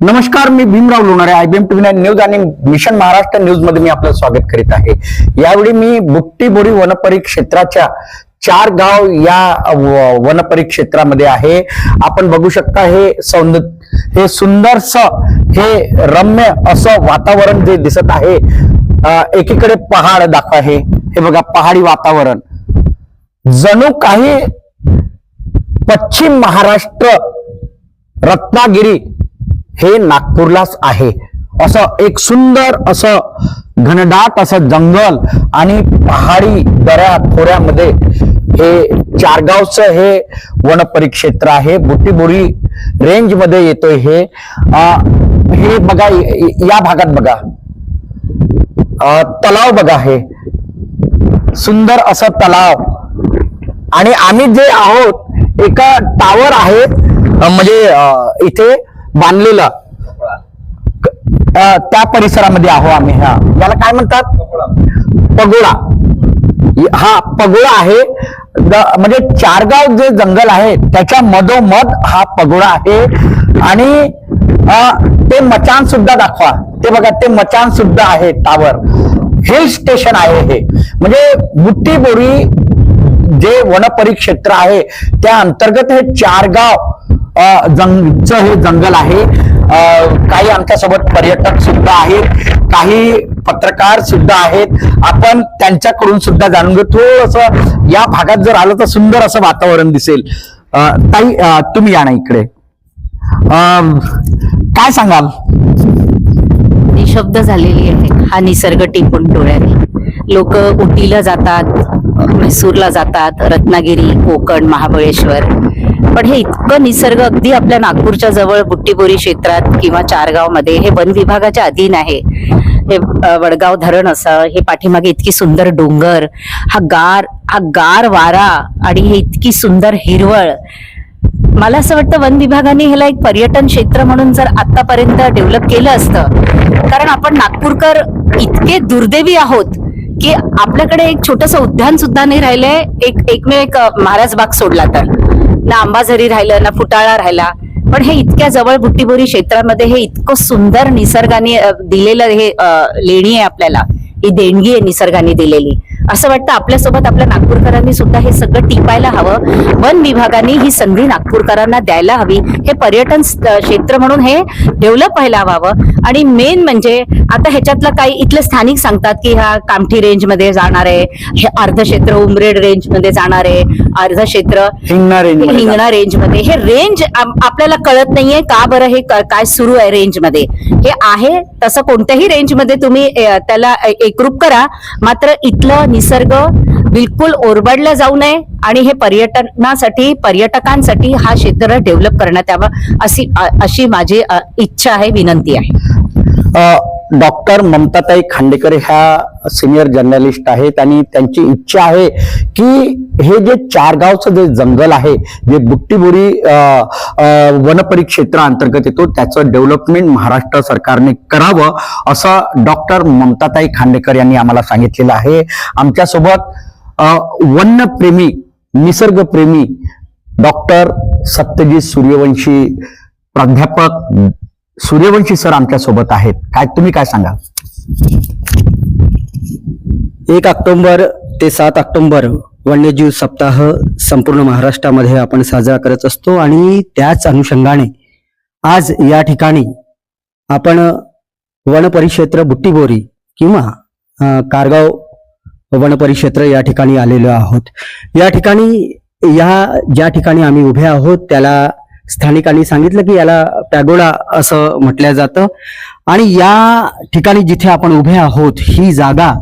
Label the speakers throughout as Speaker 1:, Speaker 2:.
Speaker 1: नमस्कार मी Bhimrao Lonare IBM TV nine news आणि mission Maharashtra न्यूजमध्ये मी आपलं स्वागत करीत आहे. यावेळी मी बुट्टीबोरी वनपरिक्षेत्राच्या चार गाव या वनपरिक्षेत्रामध्ये आहे. आपण बघू शकता हे सौंदर्य हे सुंदरस हे रम्य असं वातावरण जे दिसत आहे एकीकडे पहाड दाखवा हे. हे बघा पहाडी वातावरण. जणू काही पश्चिम महाराष्ट्र रत्नागिरी हे नागपूरलाच आहे. असं एक सुंदर असं घनदाट असं जंगल आणि पहाडी दऱ्या खोऱ्यामध्ये हे चारगावचं हे वनपरिक्षेत्र आहे. बुटीबुरी रेंजमध्ये येतोय हे. हे बघा या भागात बघा. तलाव बघा हे. सुंदर असं तलाव. आणि आम्ही जे आहोत एका टावर आहे म्हणजे इथे बांधलेलं. त्या परिसरामध्ये आहो आम्ही ह्या याला काय म्हणतात? पगोळा. हा पगोळा आहे. द- म्हणजे चारगाव जे जंगल आहे त्याच्या मधोमध हा पगोळा आहे. आणि ते मचान सुद्धा दाखवा. ते बघा ते मचान सुद्धा आहे टावर. हिल स्टेशन आहे हे. म्हणजे बुट्टी बोरी जे वनपरिक्षेत्र आहे त्या अंतर्गत हे चारगाव जंगचं हे जंगल आहे. काही आमच्यासोबत पर्यटक सुद्धा आहेत. काही पत्रकार सुद्धा आहेत. आपण त्यांच्याकडून सुद्धा जाणून घेऊ. थोडंसं या भागात जर आलं तर सुंदर असं वातावरण दिसेल. ताई तुम्ही या ना इकडे. काय सांगाल?
Speaker 2: निशब्द झालेली आहे. हा निसर्ग टिपून डोळ्याने लोक उटीला जातात म्हैसूरला जातात. रत्नागिरी कोकण महाबळेश्वर. पण हे इतकं निसर्ग अगदी आपल्या नागपूरच्या जवळ बुट्टीबोरी क्षेत्रात किंवा चारगावमध्ये हे वन विभागाच्या अधीन आहे. हे वडगाव धरण असं हे पाठीमागे इतकी सुंदर डोंगर हा गार हा गार वारा आणि हे इतकी सुंदर हिरवळ. मला असं वाटतं वन विभागाने ह्याला एक पर्यटन क्षेत्र म्हणून जर आतापर्यंत डेव्हलप केलं असतं कारण आपण नागपूरकर इतके दुर्दैवी आहोत की आपल्याकडे एक छोटस उद्यान सुद्धा नाही राहिलंय एक एकमेव एक महाराज बाग सोडला तर. ना आंबाझरी राहिलं ना फुटाळा राहिला. पण हे इतक्या जवळ बुट्टीबोरी क्षेत्रामध्ये हे इतकं सुंदर निसर्गाने दिलेलं हे लेणी आहे आपल्याला. ही देणगी आहे निसर्गाने दिलेली. असं वाटतं आपल्यासोबत आपल्या नागपूरकरांनी सुद्धा हे सगळं टिपायला हवं. वन विभागाने ही संधी नागपूरकरांना द्यायला हवी. हे पर्यटन क्षेत्र म्हणून हे डेव्हलप व्हायला हवं. आणि मेन म्हणजे आता ह्याच्यातलं काही इथले स्थानिक सांगतात की ह्या कामठी रेंजमध्ये जाणार आहे हे अर्ध क्षेत्र उमरेड रेंजमध्ये जाणार आहे अर्ध क्षेत्र
Speaker 1: हिंगणा रेंजमध्ये जा.
Speaker 2: हिंगणा रेंजमध्ये हे रेंज आपल्याला कळत नाहीये का बरं हे काय सुरू आहे रेंजमध्ये हे आहे तसं कोणत्याही रेंजमध्ये तुम्ही त्याला एकरूप करा. मात्र इथलं निसर्ग बिलकुल ओरबडलं जाऊ नये आणि हे पर्यटनासाठी पर्यटकांसाठी हा क्षेत्र डेव्हलप करण्यात यावं अशी अशी माझी इच्छा आहे विनंती आहे.
Speaker 1: डॉक्टर ममताताई खांडेकर ह्या सिनियर जर्नलिस्ट आहेत आणि त्यांची इच्छा आहे की हे जे चारगावचं जे जंगल आहे जे बुट्टीबोरी अ, वनपरिक्षेत्रा अंतर्गत येतो त्याचं डेव्हलपमेंट महाराष्ट्र सरकारने करावं असं डॉक्टर ममताताई खांडेकर यांनी आम्हाला सांगितलेलं आहे. आमच्यासोबत वनप्रेमी वन्यप्रेमी निसर्गप्रेमी डॉक्टर सत्यजित सूर्यवंशी प्राध्यापक सूर्यवंशी सर आमच्यासोबत आहेत. काय तुम्ही काय सांगा
Speaker 3: एक ऑक्टोंबर ते सात ऑक्टोंबर वन्यजीव सप्ताह संपूर्ण महाराष्ट्रामध्ये आपण साजरा करत असतो आणि त्याच अनुषंगाने आज या ठिकाणी आपण वनपरिक्षेत्र बुट्टीबोरी किंवा कारगाव वनपरिक्षेत्र या ठिकाणी आलेलो आहोत. या ठिकाणी या ज्या ठिकाणी आम्ही उभे आहोत त्याला स्थानिकांनी सांगितलं की याला पॅगोडा असं म्हटलं जातं. आणि या ठिकाणी जिथे आपण उभे आहोत ही जागा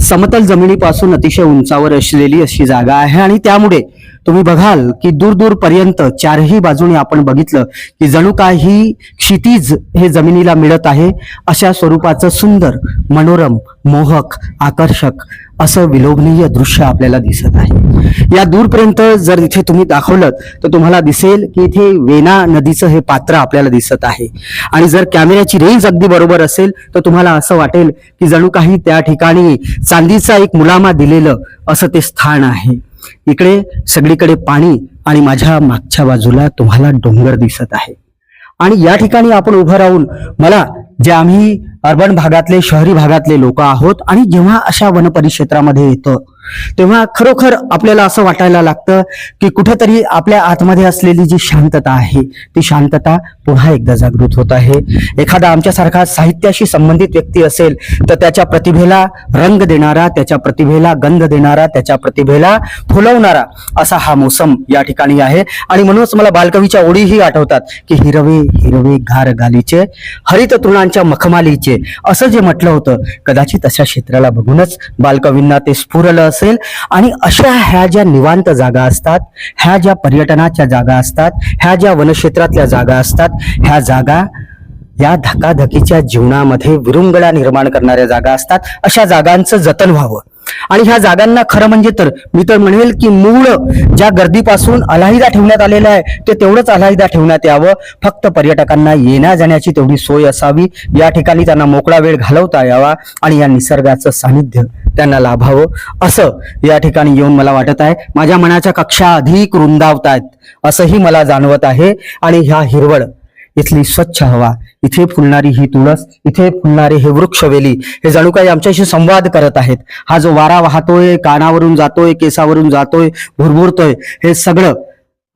Speaker 3: समतल जमिनीपासून अतिशय उंचावर असलेली अशी जागा आहे. आणि त्यामुळे तुम्ही बघाल की दूर दूर पर्यंत चारही बाजूने आपण बघितलं की जणू काही क्षितिज हे जमिनीला मिळत आहे अशा स्वरूपाचं सुंदर मनोरम मोहक आकर्षक असं विलोभनीय दृश्य आपल्याला दिसत आहे. या दूरपर्यंत जर इथे तुम्ही दाखवलं तर तुम्हाला दिसेल की इथे वेना नदीचं हे पात्र आपल्याला दिसत आहे. आणि जर कॅमेऱ्याची रेंज अगदी बरोबर असेल तर तुम्हाला असं वाटेल की जणू काही त्या ठिकाणी चांदीचा एक मुलामा दिलेलं असं ते स्थान आहे. इकडे सगळीकडे पाणी आणि माझ्या मागच्या बाजूला तुम्हाला डोंगर दिसत आहे. आणि या ठिकाणी आपण उभं राहून मला जे आम्ही अर्बन भागातले शहरी भागातले लोक आहोत आणि जेव्हा अशा वन परिक्षेत्रामध्ये तेव्हा खरोखर आपल्याला असं वाटायला लागतं की कुठेतरी आपल्या आतमध्ये असलेली जी शांतता आहे ती शांतता पुन्हा एकदा जागृत होत आहे. एखादा आमच्यासारखा साहित्याशी संबंधित व्यक्ती असेल तर त्याच्या प्रतिभेला रंग देणारा त्याच्या प्रतिभेला गंध देणारा त्याच्या प्रतिभेला फुलवणारा असा हा मोसम या ठिकाणी आहे. आणि म्हणूनच मला बालकवीच्या ओळीही आठवतात की हिरवे हिरवे घार गालीचे हरित तृणांच्या मखमालीचे असं जे म्हटलं होतं कदाचित अशा क्षेत्राला बघूनच बालकवींना ते स्फुरलं असेल. आणि अशा ह्या ज्या निवांत जागा असतात ह्या ज्या पर्यटनाच्या जागा असतात ह्या ज्या वनक्षेत्रातल्या जागा असतात ह्या जागा या धकाधकीच्या जीवनामध्ये विरुंगळा निर्माण करणाऱ्या जागा असतात. अशा जागांचं जतन व्हावं. आणि ह्या जागांना खरं म्हणजे तर मी तर म्हणेल की मूळ ज्या गर्दीपासून अलाहिदा ठेवण्यात आलेलं आहे ते तेवढंच अलाहिदा ठेवण्यात यावं. फक्त पर्यटकांना येण्या जाण्याची तेवढी सोय असावी. या ठिकाणी त्यांना मोकळा वेळ घालवता यावा आणि या निसर्गाचं सानिध्य त्यांना लाभावं. असं या ठिकाणी येऊन मला वाटत आहे. माझ्या मनाच्या कक्षा अधिक रुंदावत आहेत असंही मला जाणवत आहे. आणि ह्या हिरवळ इथली स्वच्छ हवा इथे फुलणारी ही तुळस इथे फुलणारे हे वृक्षवेली हे जणू काही आमच्याशी संवाद करत आहेत. हा जो वारा वाहतोय कानावरून जातोय केसावरून जातोय भुरभुरतोय हे सगळं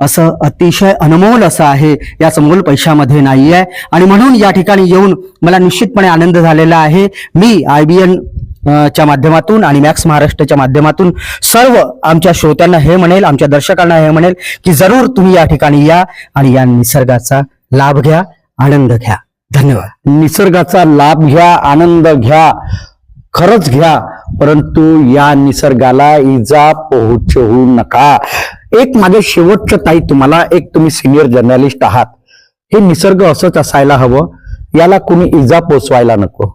Speaker 3: असं अतिशय अनमोल असं आहे याचं समोल पैशामध्ये नाही आहे आणि म्हणून या ठिकाणी येऊन मला निश्चितपणे आनंद झालेला आहे. मी आय बी एन च्या माध्यमातून आणि मॅक्स महाराष्ट्रच्या माध्यमातून सर्व आमच्या श्रोत्यांना हे म्हणेल आमच्या दर्शकांना हे म्हणेल की जरूर तुम्ही या ठिकाणी या आणि या निसर्गाचा लाभ घ्या आनंद घ्या. धन्यवाद.
Speaker 1: निसर्गाचा लाभ घ्या आनंद घ्या खरंच घ्या परंतु या निसर्गाला इजा पोहोचवू नका. एक माझे शेवटचं ताई तुम्हाला एक तुम्ही सिनियर जर्नलिस्ट आहात. हे निसर्ग असंच असायला हवं याला कुणी इजा पोचवायला नको.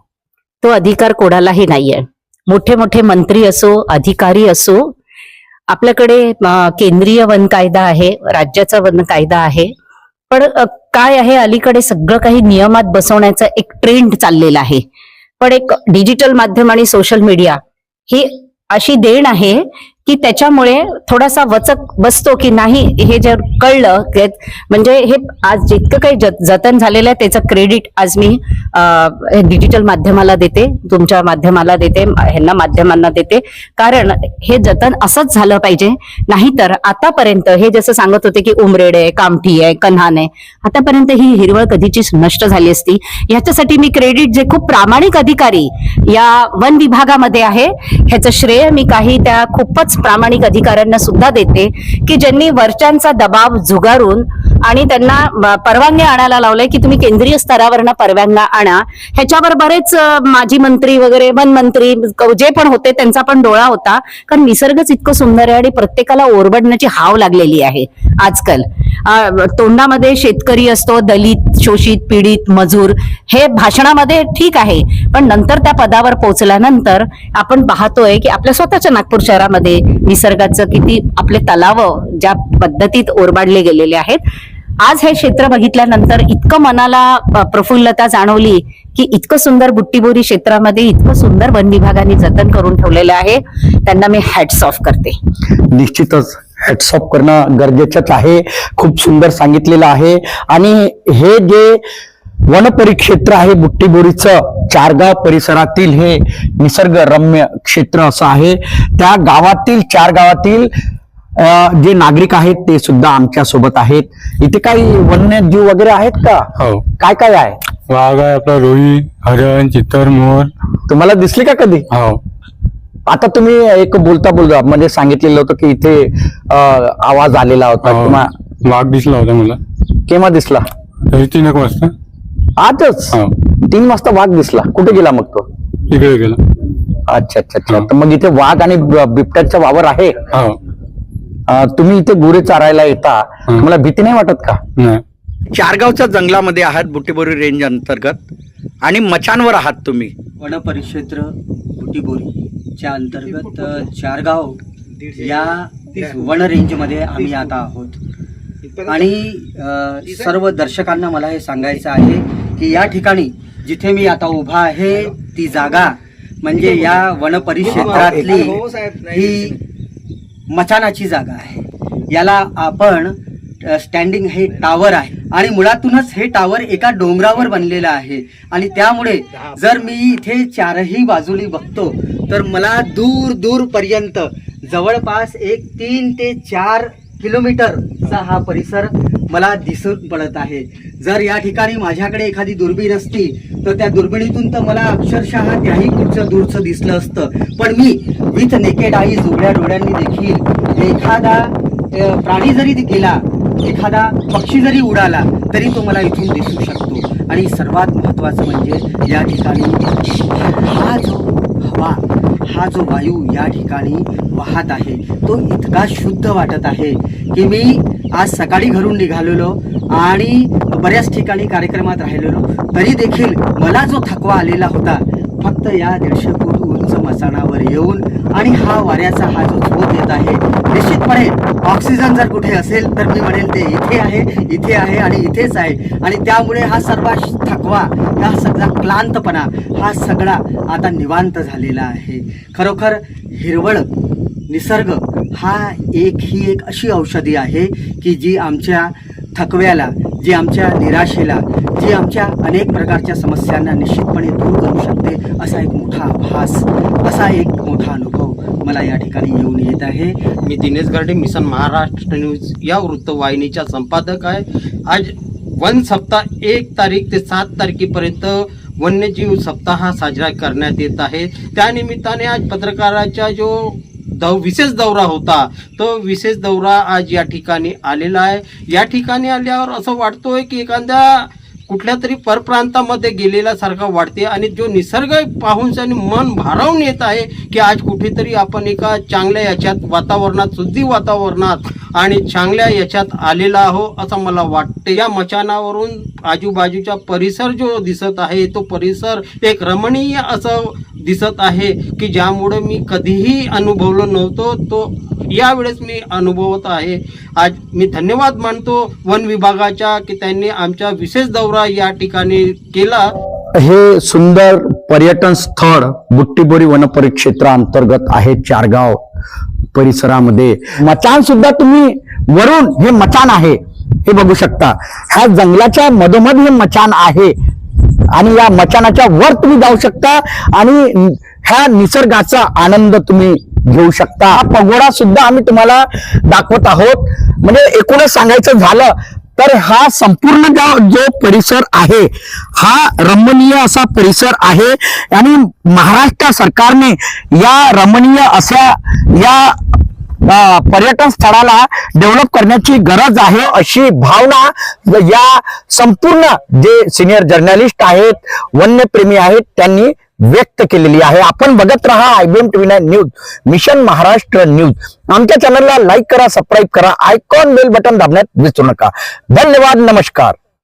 Speaker 2: तो अधिकार कोणालाही नाहीये. मोठे मोठे मंत्री असो अधिकारी असो आपल्याकडे केंद्रीय वन कायदा आहे राज्याचा वन कायदा आहे पण काय आहे? अलीकडे सगळं काही नियमात बसवण्याचा एक ट्रेंड चाललेला आहे. पण एक डिजिटल माध्यम आणि सोशल मीडिया ही अशी देण आहे की त्याच्यामुळे थोडासा वचक बसतो की नाही हे जर कळलं म्हणजे हे आज जितकं काही जत- जतन झालेलं आहे त्याचं क्रेडिट आज मी डिजिटल माध्यमाला देते तुमच्या माध्यमाला देते ह्यांना माध्यमांना देते. कारण हे जतन असंच झालं पाहिजे. नाहीतर आतापर्यंत हे जसं सांगत होते की उमरेड आहे कामठी आहे कन्हान आहे आतापर्यंत ही हिरवळ कधीचीच नष्ट झाली असती. ह्याच्यासाठी मी क्रेडिट जे खूप प्रामाणिक अधिकारी या वन विभागामध्ये आहे ह्याचं श्रेय मी काही त्या खूपच प्रामाणिक अधिकाऱ्यांना सुद्धा देते की ज्यांनी वरच्यांचा दबाव झुगारून आणि त्यांना ब- परवानगी आणायला लावलंय की तुम्ही केंद्रीय स्तरावरनं परवानगा आणा. ह्याच्यावर बरेच माजी मंत्री वगैरे वन मंत्री जे पण होते त्यांचा पण डोळा होता. कारण निसर्गच इतकं सुंदर आहे आणि प्रत्येकाला ओरबडण्याची हाव लागलेली आहे आजकाल. तोंडामध्ये शेतकरी असतो दलित शोषित पीडित मजूर हे भाषणामध्ये ठीक आहे. पण नंतर त्या पदावर पोहोचल्यानंतर आपण पाहतोय की आपल्या स्वतःच्या नागपूर शहरामध्ये निसर्गाचं किती आपले तलाव ज्या पद्धतीत ओरबाडले गेलेले आहेत. आज हे क्षेत्र बघितल्यानंतर इतकं मनाला प्रफुल्लता जाणवली की इतकं सुंदर बुट्टीबोरी क्षेत्रामध्ये इतकं सुंदर वन विभागाने जतन करून ठेवलेलं आहे. त्यांना मी हॅट्स ऑफ करते.
Speaker 1: निश्चितच. हॅट्सऑफ करणं गरजेचंच आहे. खूप सुंदर सांगितलेलं आहे. आणि हे जे वन परिक्षेत्र आहे बुट्टीबोरीचं चारगाव परिसरातील हे निसर्गरम्य क्षेत्र असं आहे. त्या गावातील चार गावातील जे नागरिक आहेत ते सुद्धा आमच्यासोबत आहेत. इथे काही वन्यजीव वगैरे आहेत का?
Speaker 4: हो.
Speaker 1: काय काय आहे?
Speaker 4: वाघ आहे आपला रोही हरण चित्तर मोर
Speaker 1: तुम्हाला दिसली का कधी?
Speaker 4: हो.
Speaker 1: आता तुम्ही एक बोलता बोलता म्हणजे सांगितलेलं होतं की इथे अं, आवाज आलेला होता
Speaker 4: हो.
Speaker 1: किंवा
Speaker 4: वाघ दिसला होता मला.
Speaker 1: केव्हा दिसला?
Speaker 4: तरी तीन एक वाजता.
Speaker 1: आजच?
Speaker 4: हो.
Speaker 1: तीन वाजता वाघ दिसला. कुठे गेला मग तो?
Speaker 4: तिकडे गेला.
Speaker 1: अच्छा अच्छा अच्छा.
Speaker 4: हो.
Speaker 1: तर मग इथे वाघ आणि ब- बिबट्याचा वावर आहे?
Speaker 4: हो.
Speaker 1: अं, तुम्ही इथे गुरे चारायला येता.
Speaker 4: हं.
Speaker 1: मला भीती नाही वाटत का?
Speaker 4: नाही.
Speaker 1: चारगावच्या जंगलामध्ये आहात बुट्टीबोरी रेंज अंतर्गत आणि मचानवर आहात तुम्ही.
Speaker 3: वन परिक्षेत्र बुटीबोरीच्या अंतर्गत चारगाव या वन रेंजमध्ये आम्ही आता आहोत. आणि सर्व दर्शकांना मला हे सांगायचं आहे की या ठिकाणी जिथे मी आता उभा आहे ती जागा म्हणजे या वन परिक्षेत्रातली ही मचानाची जागा आहे. याला आपण स्टँडिंग हे टावर आहे. आणि मुळातूनच हे टावर एका डोंगरावर बनलेलं आहे. आणि त्यामुळे जर मी इथे चारही बाजूनी बघतो तर मला दूर दूर पर्यंत जवळपास एक तीन ते चार किलोमीटरचा हा परिसर मला दिसून पडत आहे. जर या ठिकाणी माझ्याकडे एखादी दुर्बीण असती तर त्या दुर्बिणीतून तर मला अक्षरशः त्याही कुठचं दूरचं दिसलं असतं. पण मी विथ नेकेड आई उघड्या डोळ्यांनी देखील एखादा प्राणी जरी गेला एखादा पक्षी जरी उडाला तरी तो मला इथून दिसू शकतो. आणि सर्वात महत्त्वाचं म्हणजे या ठिकाणी हा जो हा जो वायू या ठिकाणी वाहत आहे तो इतका शुद्ध वाटत आहे की मी आज सकाळी घरून निघालेलो आणि बऱ्याच ठिकाणी कार्यक्रमात राहिलेलो. तरी देखील मला जो थकवा आलेला होता फक्त या दीडशेपूर उंच मसाणावर येऊन आणि हा वाऱ्याचा हा जो झोप येत आहे निश्चितपणे ऑक्सिजन जर कुठे असेल तर मी म्हणेल ते इथे आहे इथे आहे आणि इथेच आहे. आणि त्यामुळे हा सर्व थकवा हा सगळा क्लांतपणा हा सगळा आता निवांत झालेला आहे. खरोखर हिरवळ निसर्ग हा एक ही एक अशी औषधी आहे की जी आमच्या थकव्याला जी आमच्या निराशेला जी आमच्या अनेक प्रकारच्या समस्यांना निश्चितपणे दूर करू शकते असा एक मोठा आभास असा एक मोठा अनुभव मला या ठिकाणी येऊन येत आहे.
Speaker 5: मी दिनेश गार्डे मिशन महाराष्ट्र न्यूज या वृत्तवाहिनीचा संपादक आहे. आज वन सप्ताह एक तारीख ते सात तारखेपर्यंत वन्यजीव सप्ताह साजरा करण्यात येत आहे. त्यानिमित्ताने आज पत्रकाराचा जो दौ विशेष दौरा होता. तो विशेष दौरा आज या ठिकाणी आलेला आहे. या ठिकाणी आल्यावर असं वाटतोय की एखाद्या कुठल्या तरी परप्रांतामध्ये गेलेल्यासारखं वाटते आणि जो निसर्ग पाहून आणि मन भारावून येत आहे की आज कुठेतरी आपण एका चांगल्या याच्यात वातावरणात शुद्धी वातावरणात आणि चांगल्या याच्यात आलेला आहो असं मला वाटते. या मचानावरून आजूबाजूचा परिसर जो दिसत आहे तो परिसर एक रमणीय असं दिसत आहे की ज्यामुळे मी कधीही अनुभवलो नव्हतो. तो यावेळेस मी अनुभवत आहे. आज मी धन्यवाद मानतो वन विभागाच्या की त्यांनी आमचा विशेष दौरा या ठिकाणी केला.
Speaker 1: हे सुंदर पर्यटन स्थळ बुट्टीबोरी वनपरिक्षेत्रांतर्गत आहे चारगाव परिसरामध्ये. मचान सुद्धा तुम्ही वरून हे मचान आहे. हे बघू शकता. ह्या जंगलाच्या मधोमध हे मचान आहे. आणि या मचानाच्या वर तुम्ही जाऊ शकता आणि ह्या निसर्गाचा आनंद तुम्ही घेऊ शकता. हा पगोडा सुद्धा आम्ही तुम्हाला दाखवत आहोत. म्हणजे एकूणच सांगायचं झालं तर हा संपूर्ण जो जो परिसर आहे हा रमणीय असा परिसर आहे आणि महाराष्ट्र सरकारने या रमणीय अशा या पर्यटन स्थळाला डेव्हलप करण्याची गरज आहे अशी भावना या संपूर्ण जे सिनियर जर्नलिस्ट आहेत वन्यप्रेमी आहेत त्यांनी व्यक्त केलेली आहे. आपण बघत राहा IBM TV nine news mission Maharashtra news. आमच्या चॅनलला लाईक करा सबस्क्राईब करा आयकॉन बेल बटन दाबण्यात विसरू नका. धन्यवाद नमस्कार.